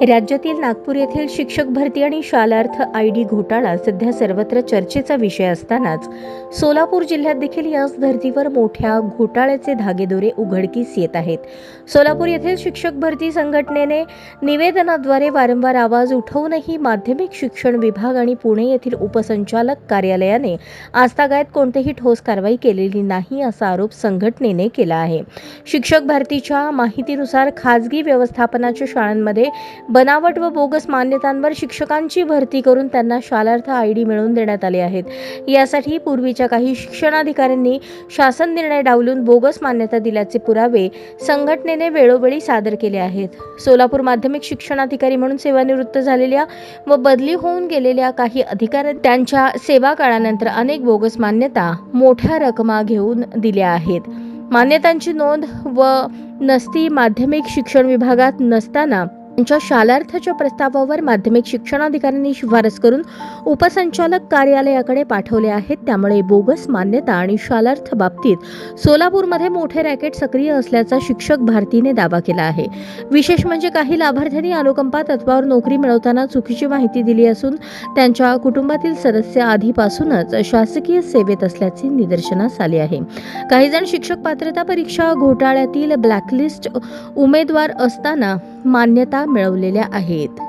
राज्यातील नागपूर येथील शिक्षक भरती आणि शालार्थ आय डी घोटाळा सध्या सर्वत्र चर्चेचा विषय असतानाच सोलापूर जिल्ह्यात देखील याच धर्तीवर मोठ्या घोटाळ्याचे धागेदोरे उघडकीस येत आहेत. सोलापूर येथील शिक्षक भरती संघटनेने निवेदनाद्वारे वारंवार आवाज उठवूनही माध्यमिक शिक्षण विभाग आणि पुणे येथील उपसंचालक कार्यालयाने आजतागायत कोणतेही ठोस कारवाई केलेली नाही असा आरोप संघटनेने केला आहे. शिक्षक भरतीच्या माहितीनुसार खाजगी व्यवस्थापनाच्या शाळांमध्ये बनावट व बोगस मान्यतांवर शिक्षकांची भरती करून त्यांना शालार्थ आय डी मिळवून देण्यात आले आहेत. यासाठी पूर्वीच्या काही शिक्षणाधिकाऱ्यांनी शासन निर्णय डावलून बोगस मान्यता दिल्याचे पुरावे संघटनेने वेळोवेळी सादर केले आहेत. सोलापूर माध्यमिक शिक्षणाधिकारी म्हणून सेवानिवृत्त झालेल्या व बदली होऊन गेलेल्या काही अधिकारी त्यांच्या सेवा काळानंतर अनेक बोगस मान्यता मोठ्या रकमा घेऊन दिल्या आहेत. मान्यतांची नोंद व नसती माध्यमिक शिक्षण विभागात नसताना यांच्या शालार्थाच्या प्रस्तावावर माध्यमिक शिक्षणाधिकाऱ्यांनी शिफारस करून उपसंचालक कार्यालयाकडे पाठवले आहेत. त्यामुळे बोगस मान्यता आणि शालार्थ बाबतीत सोलापूरमध्ये मोठे रॅकेट सक्रिय असल्याचा शिक्षक भारतीने दावा केला आहे. विशेष म्हणजे काही लाभार्थ्यांनी अनुकंपा तत्वावर नोकरी मिळवताना चुकीची माहिती दिली असून त्यांच्या कुटुंबातील सदस्य आधीपासूनच शासकीय सेवेत असल्याचे निदर्शनास आले आहे. काही जण शिक्षक पात्रता परीक्षा घोटाळ्यातील ब्लॅकलिस्ट उमेदवार असताना मान्यता मिळवलेल्या आहेत.